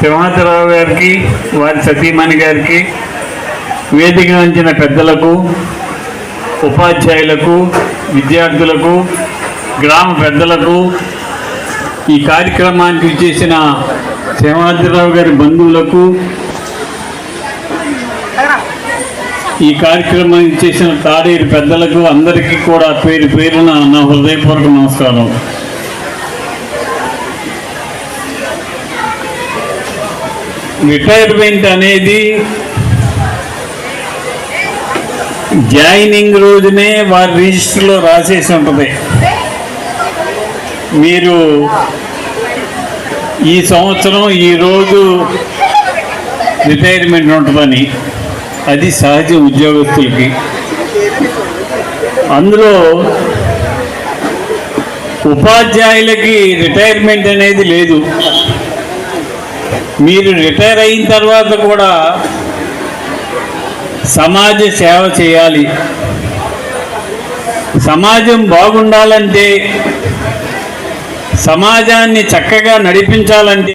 సింహాచరావు గారికి వారి సతీమణి గారికి వేదిక నుంచిన పెద్దలకు ఉపాధ్యాయులకు విద్యార్థులకు గ్రామ పెద్దలకు ఈ కార్యక్రమానికి చేసిన సింహాద్రిరావు గారి బంధువులకు ఈ కార్యక్రమానికి చేసిన తాడేరు పెద్దలకు అందరికీ కూడా పేరు పేరున నా హృదయపూర్వక నమస్కారం. రిటైర్మెంట్ అనేది జాయినింగ్ రోజునే వారి రిజిస్టర్లో రాసేసి ఉంటుంది. మీరు ఈ సంవత్సరం ఈ రోజు రిటైర్మెంట్ ఉంటుందని అది సహజ ఉద్యోగస్తులకి. అందులో ఉపాధ్యాయులకి రిటైర్మెంట్ అనేది లేదు. మీరు రిటైర్ అయిన తర్వాత కూడా సమాజ సేవ చేయాలి. సమాజం బాగుండాలంటే సమాజాన్ని చక్కగా నడిపించాలంటే